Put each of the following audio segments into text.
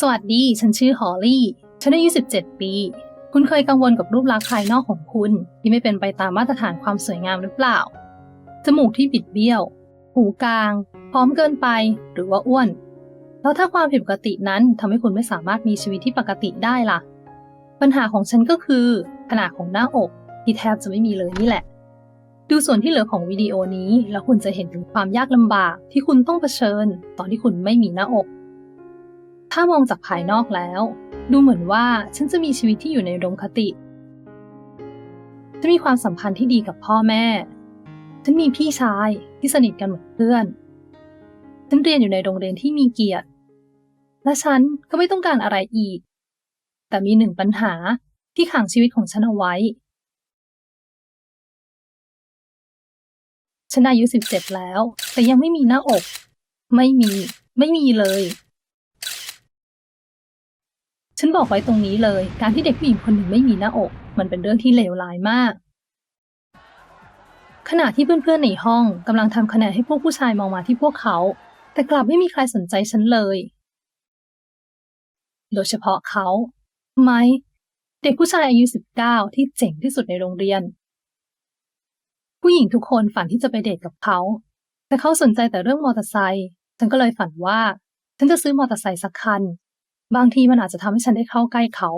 สวัสดี ฉันชื่อฮอลลี่ ฉันอายุ 17 ปี คุณเคยกังวลกับรูปลักษณ์ภายนอกของคุณ ที่ไม่เป็นไปตามมาตรฐานความสวยงามหรือเปล่า จมูกที่บิดเบี้ยว หูกลาง พร้อมเกินไป หรือว่าอ้วน แล้วถ้าความผิดปกตินั้นทำให้คุณไม่สามารถมีชีวิตที่ปกติได้ล่ะ ปัญหาของฉันก็คือ ขนาดของหน้าอกที่แทบจะไม่มีเลยนี่แหละ ดูส่วนที่เหลือของวิดีโอนี้ แล้วคุณจะเห็นถึงความยากลำบากที่คุณต้องเผชิญ ตอนที่คุณไม่มีหน้าอก ถ้ามองจากภายนอกแล้ว ดูเหมือนว่าฉันจะมีชีวิตที่อยู่ในอุดมคติจะมีความสัมพันธ์ที่ดีกับพ่อแม่ ฉันมีพี่ชายที่สนิทกันเหมือนเพื่อน ฉันเรียนอยู่ในโรงเรียนที่มีเกียรติ และฉันก็ไม่ต้องการอะไรอีก แต่มีหนึ่งปัญหาที่ขังชีวิตของฉันเอาไว้ ฉันอายุสิบเจ็ดแล้ว แต่ยังไม่มีหน้าอก ไม่มี ไม่มีเลย ฉันบอกไว้ตรงนี้เลย การที่เด็กผู้หญิงคนหนึ่งไม่มีหน้าอก มันเป็นเรื่องที่เลวร้ายมาก ขณะที่เพื่อนๆในห้องกำลังทำคะแนนให้พวกผู้ชายมองมาที่พวกเขา แต่กลับไม่มีใครสนใจฉันเลย โดยเฉพาะเขาไหมเด็กผู้ชายอายุ 19 ที่เจ๋งที่สุดในโรงเรียน ผู้หญิงทุกคนฝันที่จะไปเดทกับเขา แต่เขาสนใจแต่เรื่องมอเตอร์ไซค์ ฉันก็เลยฝันว่า ฉันจะซื้อมอเตอร์ไซค์สักคัน บางทีมันอาจจะทำให้ฉันได้เข้าใกล้เขา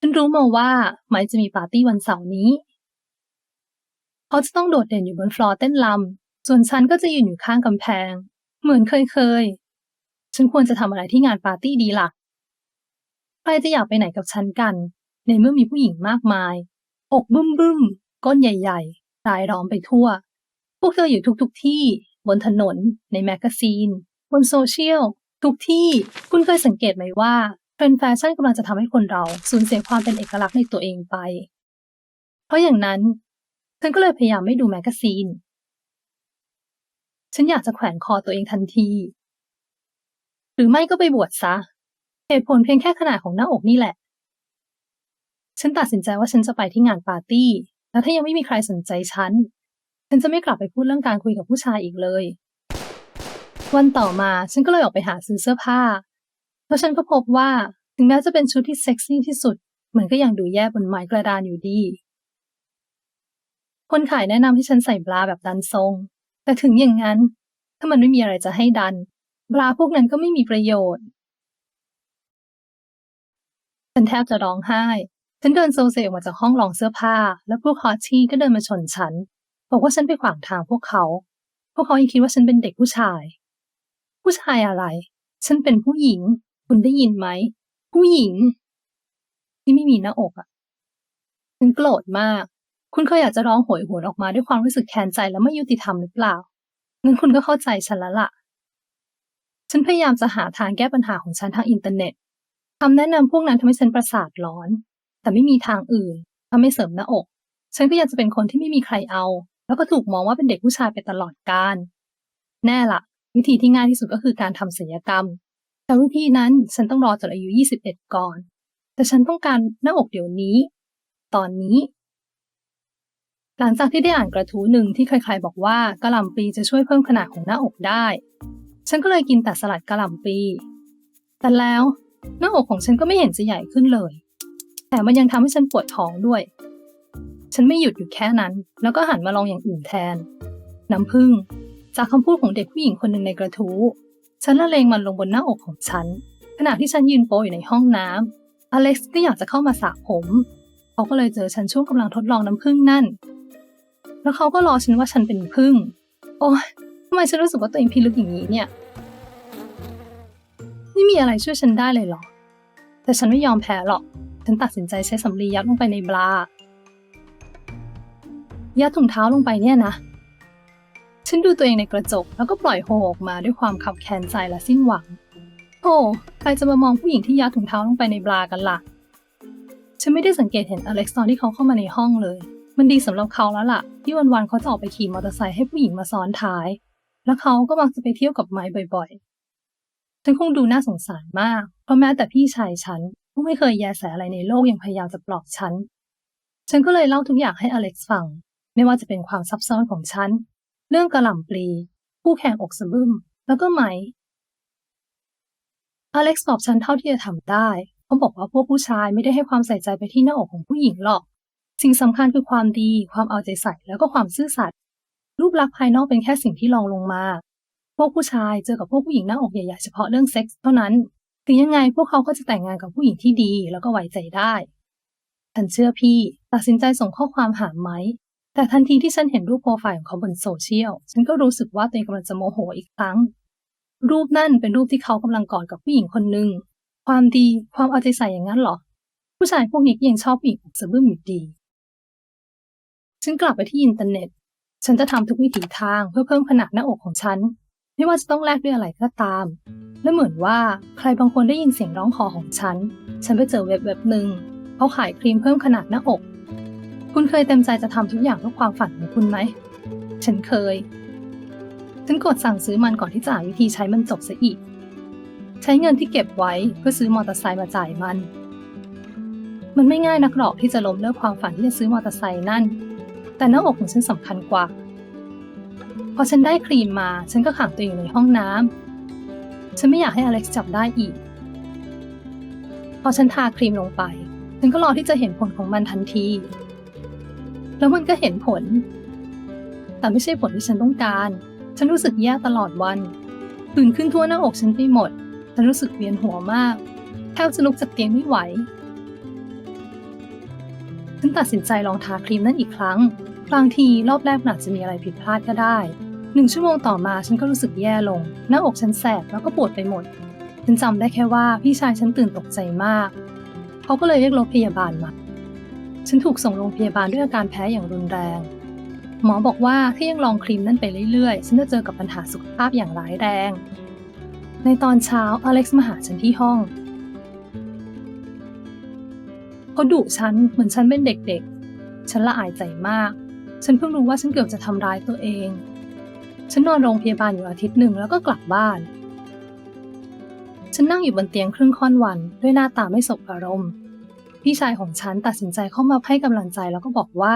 ฉันรู้มาว่าไหมจะมีปาร์ตี้วันเสาร์นี้ เขาจะต้องโดดเด่นอยู่บนฟลอร์เต้นลำ ส่วนฉันก็จะยืนอยู่ข้างกำแพง เหมือนเคยเคยๆฉันควรจะทำอะไรที่งานปาร์ตี้ดีล่ะ ใครจะอยากไปไหนกับฉันกัน ในเมื่อมีผู้หญิงมากมาย อกบึ้มบึ้มก้นใหญ่ๆรายล้อมไปทั่ว พวกเธออยู่ทุกๆที่ บนถนน ในแมกกาซีน บนโซเชียลทุกที่คุณเคยสังเกตไหมว่าเทรนด์แฟชั่นกำลังจะทำให้คนเราสูญเสียความเป็นเอกลักษณ์ในตัวเองไป เพราะอย่างนั้น ฉันก็เลยพยายามไม่ดูแมกกาซีน ฉันอยากจะแขวนคอตัวเองทันที หรือไม่ก็ไปบวชซะ เหตุผลเพียงแค่ขนาดของหน้าอกนี่แหละ ฉันตัดสินใจว่าฉันจะไปที่งานปาร์ตี้ แล้วถ้ายังไม่มีใครสนใจฉัน ฉันจะไม่กลับไปพูดเรื่องการคุยกับผู้ชายอีกเลย วันต่อมาฉันก็เลยออกไปหาซื้อเสื้อผ้า แล้วฉันก็พบว่าถึงแม้จะเป็นชุดที่เซ็กซี่ที่สุด มันก็ยังดูแย่บนไม้กระดานอยู่ดี คนขายแนะนำให้ฉันใส่บราแบบดันทรง แต่ถึงอย่างนั้น ถ้ามันไม่มีอะไรจะให้ดันบราพวกนั้นก็ไม่มีประโยชน์ ฉันแทบจะร้องไห้ ฉันเดินโซเซออกมาจากห้องลองเสื้อผ้า แล้วพวกฮอตชี่ก็เดินมาชนฉัน บอกว่าฉันไปขวางทางพวกเขา พวกเขายังคิดว่าฉันเป็นเด็กผู้ชาย ผู้ชายอะไร ฉันเป็นผู้หญิง คุณได้ยินไหม ผู้หญิง ที่ไม่มีหน้าอกอะ่ะฉันโกรธมาก คุณเคยอยากจะร้องโหยหวนออกมาด้วยความรู้สึกแค้นใจและไม่ยุติธรรมหรือเปล่างั้นคุณก็เข้าใจฉันแล้วล่ะ ฉันพยายามจะหาทางแก้ปัญหาของฉันทางอินเทอร์เน็ตคำแนะนำพวกนั้นทำให้ฉันประสาทร้อน แต่ไม่มีทางอื่นถ้าไม่เสริมหน้าอก ฉันก็อยังจะเป็นคนที่ไม่มีใครเอา แล้วก็ถูกมองว่าเป็นเด็กผู้ชายไปตลอดกาลแน่ละ วิธีที่ง่ายที่สุดก็คือการทำศัลยกรรม แต่วิธีนั้นฉันต้องรอจนอายุ 21 ก่อน แต่ฉันต้องการหน้าอกเดี๋ยวนี้ ตอนนี้ หลังจากที่ได้อ่านกระทู้หนึ่งที่ใครๆบอกว่ากะหล่ำปีจะช่วยเพิ่มขนาดของหน้าอกได้ ฉันก็เลยกินแต่สลัดกะหล่ำปี แต่แล้วหน้าอกของฉันก็ไม่เห็นจะใหญ่ขึ้นเลย แต่มันยังทำให้ฉันปวดท้องด้วย ฉันไม่หยุดอยู่แค่นั้น แล้วก็หันมาลองอย่างอื่นแทน น้ำผึ้ง จากคำพูดของเด็กผู้หญิงคนหนึ่งในกระทู้ ฉันละเลงมันลงบนหน้าอกของฉัน ขณะที่ฉันยืนโปอยู่ในห้องน้ำอเล็กซ์ก็อยากจะเข้ามาสระผมเขาก็เลยเจอฉันช่วงกำลังทดลองน้ำผึ้งนั่น แล้วเขาก็รอฉันว่าฉันเป็นผึ้งโอ้ยทำไมฉันรู้สึกว่าตัวเองพิลึกอย่างนี้เนี่ย ไม่มีอะไรช่วยฉันได้เลยหรอ แต่ฉันไม่ยอมแพ้หรอก ฉันตัดสินใจใช้สำลียัดลงไปในบรายัดถุงเท้าลงไปเนี่ยนะ ฉันดูตัวเองในกระจกแล้วก็ปล่อยโฮออกมาด้วยความขับแค้นใจและสิ้นหวังโอ้ใครจะมามองผู้หญิงที่ยัดถุงเท้าลงไปในบรากันล่ะ ฉันไม่ได้สังเกตเห็นอเล็กซ์ตอนที่เขาเข้ามาในห้องเลย มันดีสำหรับเขาแล้วล่ะ ที่วันๆเขาจะออกไปขี่มอเตอร์ไซค์ให้ผู้หญิงมาซ้อนท้าย แล้วเขาก็มักจะไปเที่ยวกับไม้บ่อยๆ ฉันคงดูน่าสงสารมาก เพราะแม้แต่พี่ชายฉันผู้ไม่เคยแยแสอะไรในโลกยังพยายามจะปลอบฉัน ฉันก็เลยเล่าทุกอย่างให้อเล็กซ์ฟัง ไม่ว่าจะเป็นความซับซ้อนของฉัน เรื่องกระหล่ำปลีผู้แข่งอกสะบึมแล้วก็ไหม อเล็กซ์ตอบฉันเท่าที่จะทำได้เขาบอกว่าพวกผู้ชายไม่ได้ให้ความใส่ใจไปที่หน้าอกของผู้หญิงหรอก สิ่งสำคัญคือความดี ความเอาใจใส่แล้วก็ความซื่อสัตย์รูปลักษณ์ภายนอกเป็นแค่สิ่งที่รองลงมา พวกผู้ชายเจอกับพวกผู้หญิงหน้าอกใหญ่ๆเฉพาะเรื่องเซ็กส์เท่านั้น ถึงยังไงพวกเขาก็จะแต่งงานกับผู้หญิงที่ดีแล้วก็ไว้ใจได้ ฉันเชื่อพี่ ตัดสินใจส่งข้อความหาไหม แต่ทันทีที่ฉันเห็นรูปโปรไฟล์ของเขาบนโซเชียล ฉันก็รู้สึกว่าตัวเองกำลังจะโมโหอีกครั้ง รูปนั่นเป็นรูปที่เขากำลังกอดกับผู้หญิงคนหนึ่ง ความดี ความเอาใจใส่อย่างนั้นหรอ ผู้ชายพวกนี้ก็ยังชอบผู้หญิงอกสะบึ้มอยู่ดี ฉันกลับไปที่อินเทอร์เน็ต ฉันจะทำทุกวิถีทางเพื่อเพิ่มขนาดหน้าอกของฉัน ไม่ว่าจะต้องแลกด้วยอะไรก็ตาม และเหมือนว่าใครบางคนได้ยินเสียงร้องขอของฉัน ฉันไปเจอเว็บเว็บหนึ่งเขาขายครีมเพิ่มขนาดหน้าอก คุณเคยเต็มใจจะทำทุกอย่างเพื่อความฝันของคุณไหม ฉันเคย ฉันกดสั่งซื้อมันก่อนที่จะหาวิธีใช้มันจบซะอีก ใช้เงินที่เก็บไว้เพื่อซื้อมอเตอร์ไซค์มาจ่ายมัน มันไม่ง่ายนักหรอกที่จะล้มเลิกความฝันที่จะซื้อมอเตอร์ไซค์นั่น แต่หน้าอกของฉันสำคัญกว่า พอฉันได้ครีมมา ฉันก็ขังตัวเองในห้องน้ำ ฉันไม่อยากให้อเล็กซ์จับได้อีก พอฉันทาครีมลงไป ฉันก็รอที่จะเห็นผลของมันทันที แล้วมันก็เห็นผล แต่ไม่ใช่ผลที่ฉันต้องการ ฉันรู้สึกแย่ตลอดวัน ตื่นขึ้นทั่วหน้าอกฉันไปหมด ฉันรู้สึกเวียนหัวมาก แทบจะลุกจากเตียงไม่ไหว ฉันตัดสินใจลองทาครีมนั่นอีกครั้ง บางทีรอบแรกมันอาจจะมีอะไรผิดพลาดก็ได้ หนึ่งชั่วโมงต่อมาฉันก็รู้สึกแย่ลง หน้าอกฉันแสบแล้วก็ปวดไปหมด ฉันจำได้แค่ว่าพี่ชายฉันตื่นตกใจมาก เขาก็เลยเรียกรถพยาบาลมา ฉันถูกส่งโรงพยาบาลด้วยอาการแพ้อย่างรุนแรง หมอบอกว่าถ้ายังลองครีมนั่นไปเรื่อยๆ ฉันจะเจอกับปัญหาสุขภาพอย่างร้ายแรง ในตอนเช้าอเล็กซ์มาหาฉันที่ห้อง เขาดุฉันเหมือนฉันเป็นเด็กๆ ฉันละอายใจมาก ฉันเพิ่งรู้ว่าฉันเกือบจะทำร้ายตัวเอง ฉันนอนโรงพยาบาลอยู่อาทิตย์หนึ่งแล้วก็กลับบ้าน ฉันนั่งอยู่บนเตียงครึ่งค่อนวันด้วยหน้าตาไม่สบอารมณ์ พี่ชายของฉันตัดสินใจเข้ามาให้กำลังใจแล้วก็บอกว่า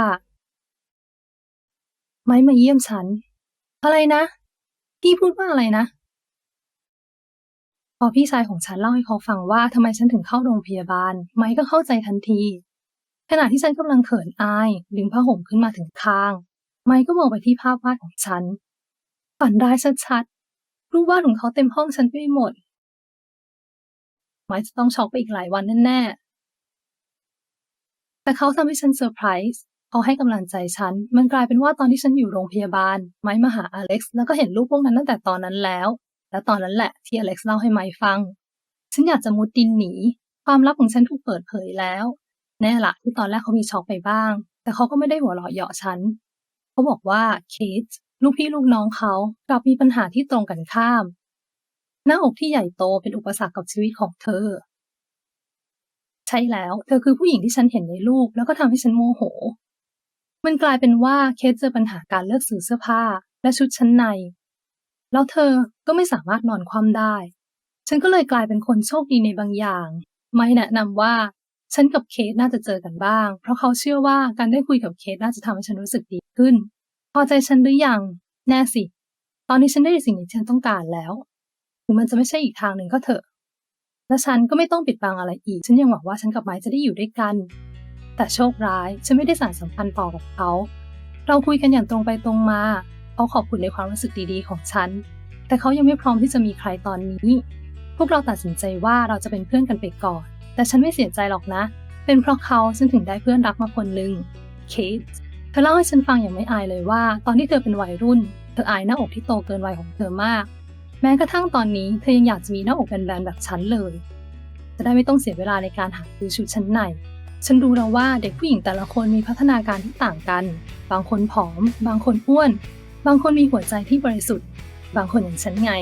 ไม้มาเยี่ยมฉัน อะไรนะ พี่พูดว่าอะไรนะ พอพี่ชายของฉันเล่าให้เขาฟังว่าทำไมฉันถึงเข้าโรงพยาบาล ไม้ก็เข้าใจทันที ขณะที่ฉันกำลังเขินอาย ดึงผ้าห่มขึ้นมาถึงคาง ไม้ก็มองไปที่ภาพวาดของฉัน ฝันร้ายชัดๆรูปวาดของเขาเต็มห้องฉันไปหมดไม้จะต้องช็อกไปอีกหลายวันแน่ๆ แต่เขาทำให้ฉันเซอร์ไพรส์เขาให้กำลังใจฉัน มันกลายเป็นว่าตอนที่ฉันอยู่โรงพยาบาล ไม้มาหาอเล็กซ์แล้วก็เห็นรูปพวกนั้นตั้งแต่ตอนนั้นแล้ว และตอนนั้นแหละที่อเล็กซ์เล่าให้ไม้ฟัง ฉันอยากจะมุดดินหนี ความลับของฉันถูกเปิดเผยแล้ว แน่ละที่ตอนแรกเขามีช็อกไปบ้าง แต่เขาก็ไม่ได้หัวเราะเยาะฉัน เขาบอกว่าเคทลูกพี่ลูกน้องเขากลับมีปัญหาที่ตรงกันข้าม หน้าอกที่ใหญ่โตเป็นอุปสรรคกับชีวิตของเธอ ใช่แล้ว เธอคือผู้หญิงที่ฉันเห็นในรูปแล้วก็ทำให้ฉันโมโห มันกลายเป็นว่าเคสเจอปัญหาการเลือกซื้อเสื้อผ้า และชุดชั้นใน แล้วเธอก็ไม่สามารถนอนคว่ำได้ ฉันก็เลยกลายเป็นคนโชคดีในบางอย่าง ไม่แนะนำว่าฉันกับเคสน่าจะเจอกันบ้าง เพราะเขาเชื่อว่าการได้คุยกับเคสน่าจะทำให้ฉันรู้สึกดีขึ้น พอใจฉันหรือยังแน่สิ ตอนนี้ฉันได้สิ่งที่ฉันต้องการแล้ว ถึงมันจะไม่ใช่อีกทางหนึ่งก็เถอะ และฉันก็ไม่ต้องปิดบังอะไรอีก ฉันยังหวังว่าฉันกับไม้จะได้อยู่ด้วยกัน แต่โชคร้าย ฉันไม่ได้สานสัมพันธ์ต่อกับเขา เราคุยกันอย่างตรงไปตรงมา เขาขอบคุณในความรู้สึกดีๆ ของฉัน แต่เขายังไม่พร้อมที่จะมีใครตอนนี้ พวกเราตัดสินใจว่าเราจะเป็นเพื่อนกันไปก่อน แต่ฉันไม่เสียใจหรอกนะ เป็นเพราะเขาฉันถึงได้เพื่อนรักมาคนหนึ่ง เคท เธอเล่าให้ฉันฟังอย่างไม่อายเลยว่า ตอนที่เธอเป็นวัยรุ่น เธออายหน้าอกที่โตเกินวัยของเธอมาก ม้กระทั่งตอนนี้เธอยังอยากจะมีหน้าอกแบนๆแบบฉันเลย จะได้ไม่ต้องเสียเวลาในการหาซื้อชุดชั้นใน ฉันรู้แล้วว่าเด็กผู้หญิงแต่ละคนมีพัฒนาการที่ต่างกัน บางคนผอม บางคนอ้วน บางคนมีหัวใจที่บริสุทธิ์ บางคนอย่างฉันไง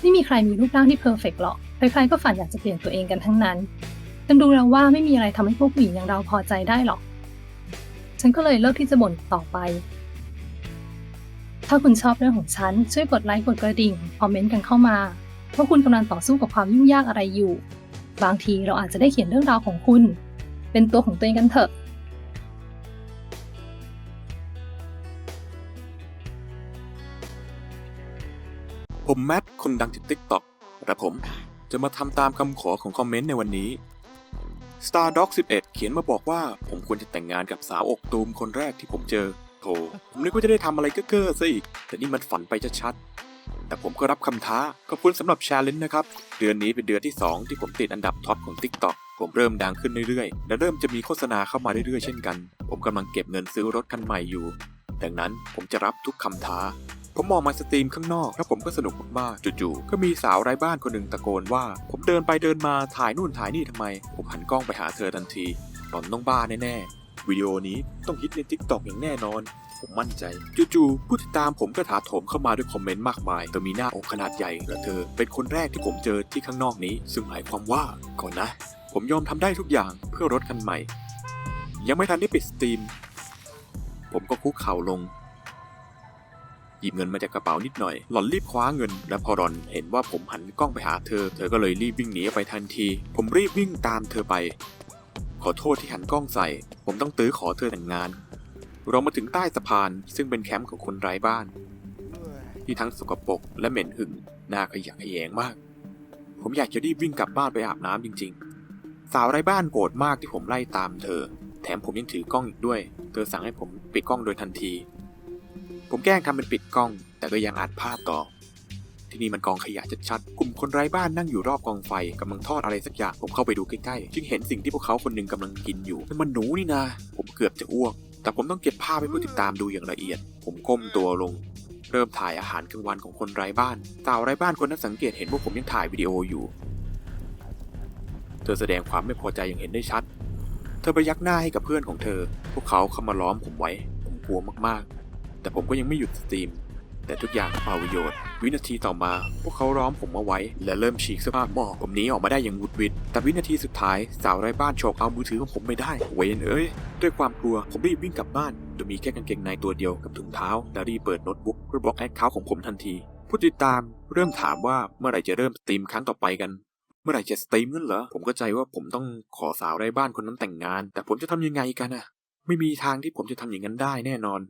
ไม่มีใครมีรูปร่างที่เพอร์เฟกต์หรอก ใครๆก็ฝันอยากจะเปลี่ยนตัวเองกันทั้งนั้น ฉันรู้แล้วว่าไม่มีอะไรทำให้พวกผู้หญิงอย่างเราพอใจได้หรอก ฉันก็เลยเลิกที่จะบ่นต่อไป ถ้าคุณชอบเรื่องของฉัน ช่วยกดไลค์กดกระดิ่ง คอมเมนต์กันเข้ามาว่าคุณกำลังต่อสู้กับความยุ่งยากอะไรอยู่ บางทีเราอาจจะได้เขียนเรื่องราวของคุณ เป็นตัวของตัวเองกันเถอะผมแมทคนดังจาก TikTok และผมจะมาทำตามคำขอของคอมเมนต์ในวันนี้ Stardog 11 เขียนมาบอกว่าผมควรจะแต่งงานกับสาวอกตูมคนแรกที่ผมเจอ ธ่ผมนึกว่าจะได้ทำอะไรเก้อๆซะอีก แต่นี่มันฝันไปชัดๆ แต่ผมก็รับคำท้า ขอบคุณสำหรับชาเลนจ์นะครับ เดือนนี้เป็นเดือนที่ 2 ที่ผมติดอันดับท็อปของ TikTok ผมเริ่มดังขึ้นเรื่อยๆ และเริ่มจะมีโฆษณาเข้ามาเรื่อยๆ เช่นกัน ผมกำลังเก็บเงินซื้อรถคันใหม่อยู่ ดังนั้นผมจะรับทุกคำท้า ผมมองมาสตรีมข้างนอก แล้วผมก็สนุกมากๆ จู่ๆ ก็มีสาวไร้บ้านคนหนึ่งตะโกนว่า ผมเดินไปเดินมาถ่ายนู่นถ่ายนี่ทำไม ผมหันกล้องไปหาเธอทันทีหล่อนต้องบ้าแน่ๆ วิดีโอนี้ต้องฮิตใน t ิ k t o k อย่างแน่นอน ผมมั่นใจ จู่ๆผู้ติดตามผมก็ถาโถมเข้ามาด้วยคอมเมนต์มากมายเธอมีหน้าอกขนาดใหญ่และเธอ เป็นคนแรกที่ผมเจอที่ข้างนอกนี้ ซึ่งหมายความว่าก่อนนะ ผมยอมทำได้ทุกอย่างเพื่อรถคันใหม่ ยังไม่ทันได้ปิดสตรีม ผมก็คุกเข่าลงหยิบเงินมาจากกระเป๋านิดหน่อย หล่อนรีบคว้าเงิน และพอหล่อนเห็นว่าผมหันกล้องไปหาเธอ เธอก็เลยรีบวิ่งหนีไปทันที ผมรีบวิ่งตามเธอไป ขอโทษที่หันกล้องใส่ ผมต้องตื้อขอเธอแต่งงาน เรามาถึงใต้สะพานซึ่งเป็นแคมป์ของคนไร้บ้าน ที่ทั้งสกปรกและเหม็นหึงน่าขยะแขยงมาก ผมอยากจะรีบวิ่งกลับบ้านไปอาบน้ำจริง ๆ สาวไร้บ้านโกรธมากที่ผมไล่ตามเธอ แถมผมยังถือกล้องอีกด้วย เธอสั่งให้ผมปิดกล้องโดยทันที ผมแกล้งทำเป็นปิดกล้อง แต่ก็ยังอัดภาพต่อ ที่นี่มันกองขยะชัดๆ กลุ่มคนไร้บ้านนั่งอยู่รอบกองไฟกำลังทอดอะไรสักอย่าง ผมเข้าไปดูใกล้ๆ จึงเห็นสิ่งที่พวกเขาคนหนึ่งกำลังกินอยู่นั่นมันหนูนี่นาผมเกือบจะอ้วก แต่ผมต้องเก็บภาพให้ผู้ติดตามดูอย่างละเอียด ผมก้มตัวลง เริ่มถ่ายอาหารกลางวันของคนไร้บ้านสาวไร้บ้านคนนั้นสังเกตเห็นว่าผมยังถ่ายวิดีโออยู่ เธอแสดงความไม่พอใจอย่างเห็นได้ชัด เธอไปยักหน้าให้กับเพื่อนของเธอ พวกเขาเข้ามาล้อมผมไว้ ผมกลัวมากๆ แต่ผมก็ยังไม่หยุดสตรีม แต่ทุกอย่างเปล่าประโยชน์ วินาทีต่อมา พวกเขาล้อมผมเอาไว้ และเริ่มฉีกเสื้อผ้าหมอกผมหนีออกมาได้อย่างวุดวิดแต่วินาทีสุดท้ายสาวไร้บ้านโฉกเอามือถือของผมไม่ได้ เวนเอ้ย ด้วยความกลัวผมรีบวิ่งกลับบ้านโดยมีแค่กางเกงในตัวเดียวกับถุงเท้าและรีบเปิดโน้ตบุ๊กเพื่อบล็อกแอคเคาท์ของผมทันที ผู้ติดตามเริ่มถามว่าเมื่อไหร่จะเริ่มสตรีมครั้งต่อไปกันเมื่อไหร่จะสตรีมนั่นเหรอ ผมก็ใจว่าผมต้องขอสาวไร้บ้านคนนั้นแต่งงาน แต่ผมจะทำยังไงกันอะไม่มีทางที่ผมจะทำอย่างนั้นได้แน่นอน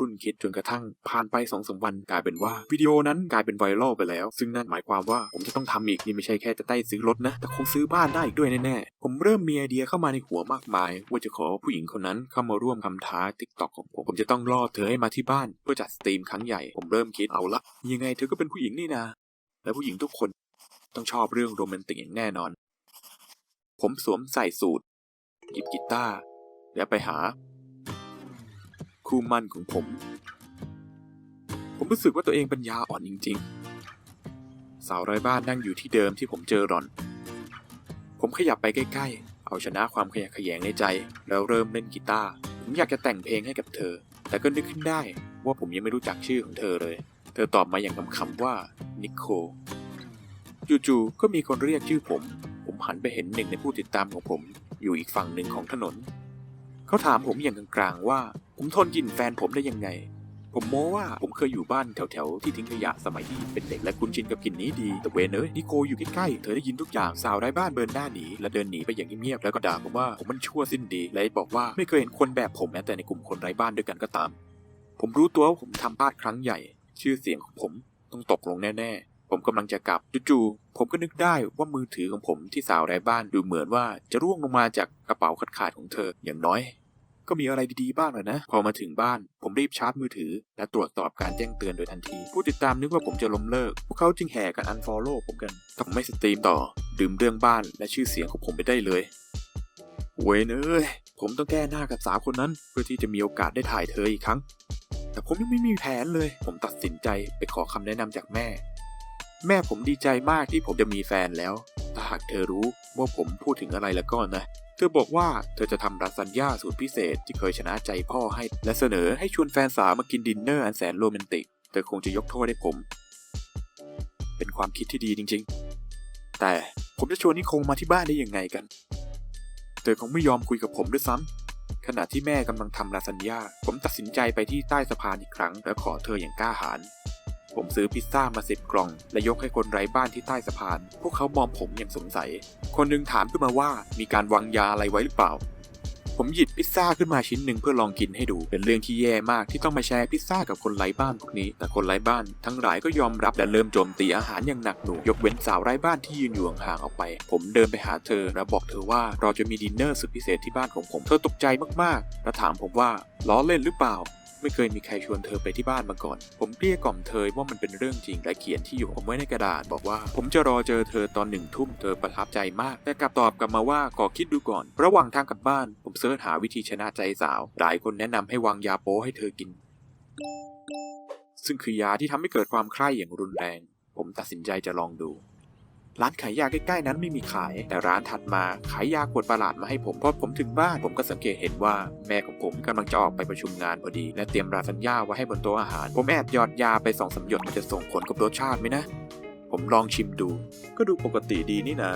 ผมคลุ่นคิดจนกระทั่งผ่านไปสองสามวันกลายเป็นว่าวิดีโอนั้นกลายเป็นไวรัลไปแล้ว ซึ่งนั่นหมายความว่าผมจะต้องทำอีกนี่ไม่ใช่แค่จะได้ซื้อรถนะ แต่คงซื้อบ้านได้อีกด้วยแน่ๆ ผมเริ่มมีไอเดียเข้ามาในหัวมากมาย ว่าจะขอผู้หญิงคนนั้นเข้ามาร่วมคำท้าทิกตอกของผมผมจะต้องล่อเธอให้มาที่บ้าน เพื่อจัดสตรีมครั้งใหญ่ผมเริ่มคิดเอาละยังไงเธอก็เป็นผู้หญิงนี่นาและผู้หญิงทุกคนต้องชอบเรื่องโรแมนติกอย่างแน่นอน ผมสวมใส่สูทหยิบกีตาร์และไปหา คู่มั่นของผม ผมรู้สึกว่าตัวเองปัญญาอ่อนจริง ๆ สาวไร้บ้านนั่งอยู่ที่เดิมที่ผมเจอหล่อน ผมขยับไปใกล้ ๆ เอาชนะความขยะแขยงในใจ แล้วเริ่มเล่นกีตาร์ผมอยากจะแต่งเพลงให้กับเธอ แต่ก็นึกขึ้นได้ว่าผมยังไม่รู้จักชื่อของเธอเลย เธอตอบมาอย่างคำๆว่านิโคจู่ๆก็มีคนเรียกชื่อผม ผมหันไปเห็นหนึ่งในผู้ติดตามของผม อยู่อีกฝั่งหนึ่งของถนน เขาถามผมอย่างกลางๆว่า ผมทนกินแฟนผมได้ยังไง ผมโม้ว่าผมเคยอยู่บ้านแถวๆที่ทิ้งขยะสมัยที่เป็นเด็กและคุ้นชินกับกลิ่นนี้ดี แต่เวนเอ้ยนิโกอยู่ใกล้ๆ เธอได้ยินทุกอย่างสาวไร้บ้านเบิร์นหน้าหนีและเดินหนีไปอย่างเงียบๆแล้วก็ด่าผมว่าผมมันชั่วสิ้นดีและบอกว่าไม่เคยเห็นคนแบบผมแม้แต่ในกลุ่มคนไร้บ้านด้วยกันก็ตาม ผมรู้ตัวว่าผมทำพลาดครั้งใหญ่ ชื่อเสียงของผมต้องตกลงแน่ๆ ผมกำลังจะกลับจู่ๆ ผมก็นึกได้ว่ามือถือของผมที่สาวไร้บ้านดูเหมือนว่าจะร่วงลงมาจากกระเป๋าขาดๆของเธออย่างน้อย ก็มีอะไรดีๆบ้างแหละนะ พอมาถึงบ้าน ผมรีบชาร์จมือถือ และตรวจสอบการแจ้งเตือนโดยทันที ผู้ติดตามนึกว่าผมจะล้มเลิก พวกเขาจึงแห่กันอันฟอลโล่ผมกันถ้าผมไม่สตรีมต่อ ดื่มเรื่องบ้านและชื่อเสียงของผมไปได้เลยเวยเนยผมต้องแก้หน้ากับสาวคนนั้น เพื่อที่จะมีโอกาสได้ถ่ายเธออีกครั้ง แต่ผมยังไม่มีแผนเลย ผมตัดสินใจไปขอคำแนะนำจากแม่ แม่ผมดีใจมากที่ผมจะมีแฟนแล้ว ถ้าหากเธอรู้ว่าผมพูดถึงอะไรแล้วก็นะ ธอบอกว่าเธอจะทำรัสัญญาสูตรพิเศษที่เคยชนะใจพ่อให้ และเสนอให้ชวนแฟนสาวมากินดินเนอร์อันแสนโรแมนติก เธอคงจะยกโทษให้ผม เป็นความคิดที่ดีจริง ๆ แต่ผมจะชวนนิคงมาที่บ้านได้ยังไงกัน เธอคงไม่ยอมคุยกับผมด้วยซ้ำขณะที่แม่กำลังทำลาซานญา ผมตัดสินใจไปที่ใต้สะพานอีกครั้ง และขอเธออย่างกล้าหาญ ผมซื้อพิซซ่ามาสิบกล่อง และยกให้คนไร้บ้านที่ใต้สะพาน พวกเขามองผมอย่างสงสัย คนหนึงถามขึ้นมาว่ามีการวางยาอะไรไว้หรือเปล่า ผมหยิบพิซซ่าขึ้นมาชิ้นหนึ่งเพื่อลองกินให้ดู เป็นเรื่องที่แย่มากที่ต้องมาแชร์พิซซ่ากับคนไร้บ้านพวกนี้ แต่คนไร้บ้านทั้งหลายก็ยอมรับและเริ่มโจมตีอาหารอย่างหนักหน่วงยกเว้นสาวไร้บ้านที่ยืนอยู่ห่างออกไป ผมเดินไปหาเธอและบอกเธอว่าเราจะมีดินเนอร์สุดพิเศษที่บ้านของผม เธอตกใจมากๆ และถามผมว่าล้อเล่นหรือเปล่า ไม่เคยมีใครชวนเธอไปที่บ้านมาก่อน ผมเกลี้ยกล่อมเธอว่ามันเป็นเรื่องจริงและเขียนที่อยู่ผมไว้ในกระดาษบอกว่า ผมจะรอเจอเธอตอนหนึ่งทุ่มเธอประทับใจมาก แต่กลับตอบกลับมาว่าขอคิดดูก่อน ระหว่างทางกลับบ้าน ผมเสิร์ชหาวิธีชนะใจสาว หลายคนแนะนำให้วางยาโป๊ให้เธอกิน ซึ่งคือยาที่ทำให้เกิดความใคร่อย่างรุนแรง ผมตัดสินใจจะลองดู ร้านขายยาใกล้ๆนั้นไม่มีขาย แต่ร้านถัดมาขายยาขวดประหลาดมาให้ผมพอผมถึงบ้านผมก็สังเกตเห็นว่าแม่ของผมกำลังจะออกไปประชุมงานพอดี และเตรียมราสัญญาไว้ให้บนโต๊ะอาหาร ผมแอบหยอดยาไปสองสามหยดมันจะส่งผลกับรสชาติไหมนะ ผมลองชิมดู ก็ดูปกติดีนี่นะ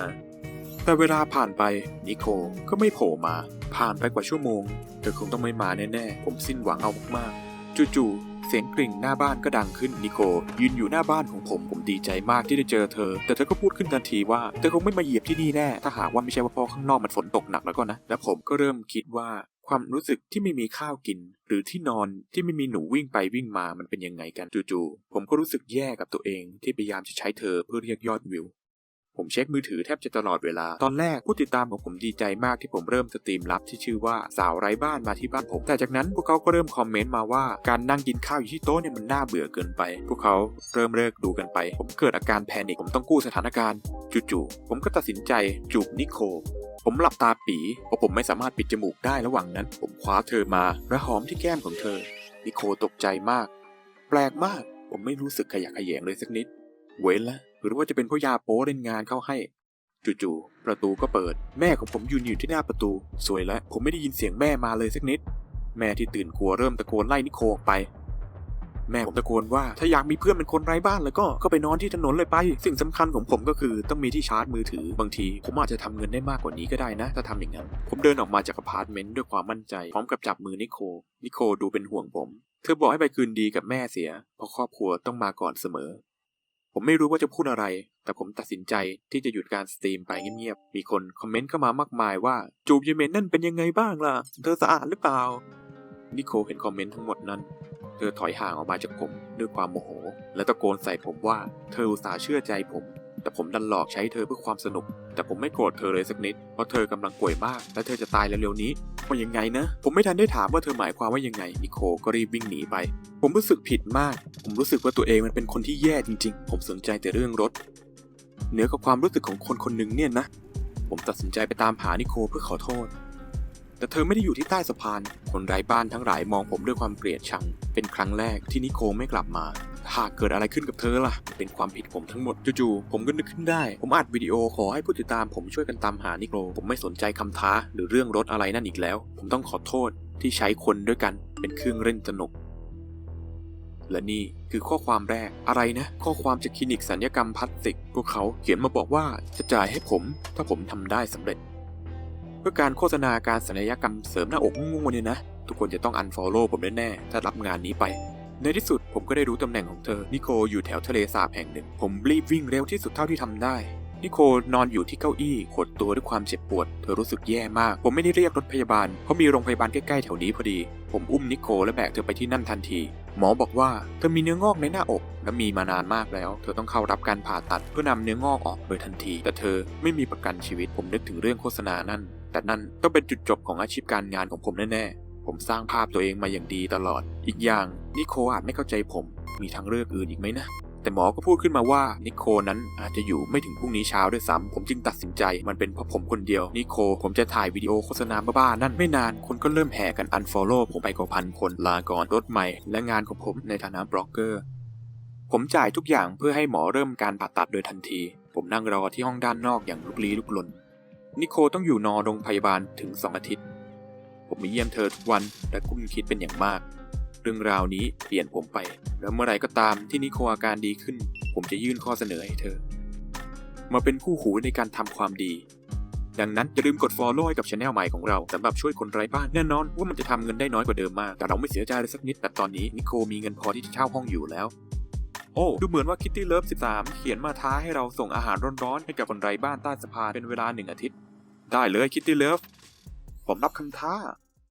แต่เวลาผ่านไปนิโคก็ไม่โผล่มา ผ่านไปกว่าชั่วโมงเธอคงต้องไม่มาแน่ๆผมสิ้นหวังเอามากๆจู่ๆ เสียงกริ่งหน้าบ้านก็ดังขึ้นนิโคยืนอยู่หน้าบ้านของผมผมดีใจมากที่ได้เจอเธอ แต่เธอก็พูดขึ้นทันทีว่าเธอคงไม่มาเหยียบที่นี่แน่ ถ้าหากว่าไม่ใช่ว่าพ่อข้างนอกมันฝนตกหนักแล้วก็นะและผมก็เริ่มคิดว่าความรู้สึกที่ไม่มีข้าวกิน หรือที่นอนที่ไม่มีหนูวิ่งไปวิ่งมามันเป็นยังไงกันจู่ๆผมก็รู้สึกแย่กับตัวเองที่พยายามจะใช้เธอเพื่อเรียกยอดวิว ผมเช็คมือถือแทบจะตลอดเวลา ตอนแรกผู้ติดตามของผมดีใจมากที่ผมเริ่มสตรีมลับที่ชื่อว่าสาวไร้บ้านมาที่บ้านผม แต่จากนั้นพวกเขาก็เริ่มคอมเมนต์มาว่าการนั่งกินข้าวอยู่ที่โต๊ะเนี่ยมันน่าเบื่อเกินไป พวกเขาเริ่มเลิกดูกันไป ผมเกิดอาการแพนิคผมต้องกู้สถานการณ์จู่ๆผมก็ตัดสินใจจูบนิโคผมหลับตาปีเพราะผมไม่สามารถปิดจมูกได้ระหว่างนั้น ผมคว้าเธอมาและหอมที่แก้มของเธอ นิโคตกใจมาก แปลกมาก ผมไม่รู้สึกขยะแขยงเลยสักนิด เว้นละ หรือว่าจะเป็นพราะยาโป้เล่นงานเข้าให้จู่ๆประตูก็เปิด แม่ของผมยืนอยู่ที่หน้าประตู สวยแล้วผมไม่ได้ยินเสียงแม่มาเลยสักนิด แม่ที่ตื่นกลัวเริ่มตะโกนไล่นิโคออกไป แม่ผมตะโกนว่าถ้าอยากมีเพื่อนเป็นคนไร้บ้านแล้วก็ก็ไปนอนที่ถนนเลยไป สิ่งสำคัญของผมก็คือต้องมีที่ชาร์จมือถือบางที ผมอาจจะทำเงินได้มากกว่านี้ก็ได้นะ ถ้าทำอย่างนั้น ผมเดินออกมาจากอพาร์ตเมนต์ด้วยความมั่นใจพร้อมกับจับมือนิโค นิโคดูเป็นห่วงผม เธอบอกให้ไปคืนดีกับแม่เสีย เพราะครอบครัวต้องมาก่อนเสมอ ผมไม่รู้ว่าจะพูดอะไร แต่ผมตัดสินใจที่จะหยุดการสตรีมไปเงียบๆ มีคนคอมเมนต์เข้ามามากมายว่า จูบเยเมนนั่นเป็นยังไงบ้างล่ะ เธอสะอาดหรือเปล่า นิโคเห็นคอมเมนต์ทั้งหมดนั้น เธอถอยห่างออกมาจากผมด้วยความโมโห และตะโกนใส่ผมว่า เธออุตส่าห์เชื่อใจผม แต่ผมดันหลอกใช้เธอเพื่อความสนุก แต่ผมไม่โกรธเธอเลยสักนิด เพราะเธอกำลังป่วยมาก และเธอจะตายเร็วๆนี้ว่ายังไงนะ ผมไม่ทันได้ถามว่าเธอหมายความว่ายังไง นิโคก็รีบวิ่งหนีไป ผมรู้สึกผิดมาก ผมรู้สึกว่าตัวเองมันเป็นคนที่แย่จริง ๆ ผมสนใจแต่เรื่องรถ เหนือกับความรู้สึกของคนคนหนึ่งเนี่ยนะ ผมตัดสินใจไปตามหานิโคเพื่อขอโทษ แต่เธอไม่ได้อยู่ที่ใต้สะพาน คนไร้บ้านทั้งหลายมองผมด้วยความเกลียดชัง เป็นครั้งแรกที่นิโคไม่กลับมา หากเกิดอะไรขึ้นกับเธอล่ะ เป็นความผิดผมทั้งหมด จู่ๆ ผมก็นึกขึ้นได้ ผมอัดวิดีโอขอให้ผู้ติดตามผมช่วยกันตามหานิโคผมไม่สนใจคำท้าหรือเรื่องรถอะไรนั่นอีกแล้ว ผมต้องขอโทษที่ใช้คนด้วยกันเป็นเครื่องเล่นสนุกและนี่คือข้อความแรกอะไรนะ ข้อความจากคลินิกสัญญกรรมพลาสติก พวกเขาเขียนมาบอกว่าจะจ่ายให้ผม ถ้าผมทำได้สำเร็จ พื่อการโฆษณาการศัลยกรรมเสริมหน้าอกงงๆเนี่ยนะ ทุกคนจะต้องอันฟอลโล่ผมแน่ๆถ้ารับงานนี้ไป ในที่สุดผมก็ได้รู้ตำแหน่งของเธอ นิโคอยู่แถวทะเลสาบแห่งหนึ่ง ผมรีบวิ่งเร็วที่สุดเท่าที่ทำได้ นิโคนอนอยู่ที่เก้าอี้ขดตัวด้วยความเจ็บปวด เธอรู้สึกแย่มาก ผมไม่ได้เรียกรถพยาบาล เพราะมีโรงพยาบาลใกล้ๆแถวนี้พอดี ผมอุ้มนิโคและแบกเธอไปที่นั่นทันที หมอบอกว่าเธอมีเนื้องอกในหน้าอกและมีมานานมากแล้ว เธอต้องเข้ารับการผ่าตัดเพื่อนำเนื้องอกออกโดยทันที แต่เธอไม่มีประกันชีวิต ผมนึกถึงเรื่องโฆษณานั่น แต่นั่นต้องเป็นจุดจบของอาชีพการงานของผมแน่ๆ ผมสร้างภาพตัวเองมาอย่างดีตลอด อีกอย่างนิโคอาจไม่เข้าใจผม มีทางเลือกอื่นอีกไหมนะ แต่หมอก็พูดขึ้นมาว่านิโคนั้นอาจจะอยู่ไม่ถึงพรุ่งนี้เช้าด้วยซ้ำผมจึงตัดสินใจ มันเป็นเพราะผมคนเดียวนิโค ผมจะถ่ายวิดีโอโฆษณาบ้าๆนั่นไม่นานคนก็เริ่มแห่กันอันฟอลโล่ผมไปกว่าพันคนลาก่อนรถใหม่ และงานของผมในฐานะบล็อกเกอร์ผมจ่ายทุกอย่างเพื่อให้หมอเริ่มการผ่าตัดโดยทันที ผมนั่งรอที่ห้องด้านนอกอย่างลุกลี้ลุกลน นิโคต้องอยู่นอนโรงพยาบาลถึงสองอาทิตย์ ผมมาเยี่ยมเธอทุกวันและกุ้มคิดเป็นอย่างมาก เรื่องราวนี้เปลี่ยนผมไป แล้วเมื่อไหร่ก็ตามที่นิโคอาการดีขึ้น ผมจะยื่นข้อเสนอให้เธอ มาเป็นคู่หูในการทำความดี ดังนั้นอย่าลืมกด follow ให้กับช anel ใหม่ของเราสำหรับช่วยคนไร้บ้านแน่นอนว่ามันจะทำเงินได้น้อยกว่าเดิมมาก แต่เราไม่เสียใจเลยสักนิดแต่ตอนนี้นิโคมีเงินพอที่จะเช่าห้องอยู่แล้ว โอ้ ดูเหมือนว่าคิตตี้เลิฟ13 เขียนมาท้าให้เราส่งอาหารร้อนๆ ให้กับคนไร้บ้านใต้สะพานเป็นเวลาหนึ่งอาทิตย์ ได้เลยคิตตี้เลิฟผมรับคำท้า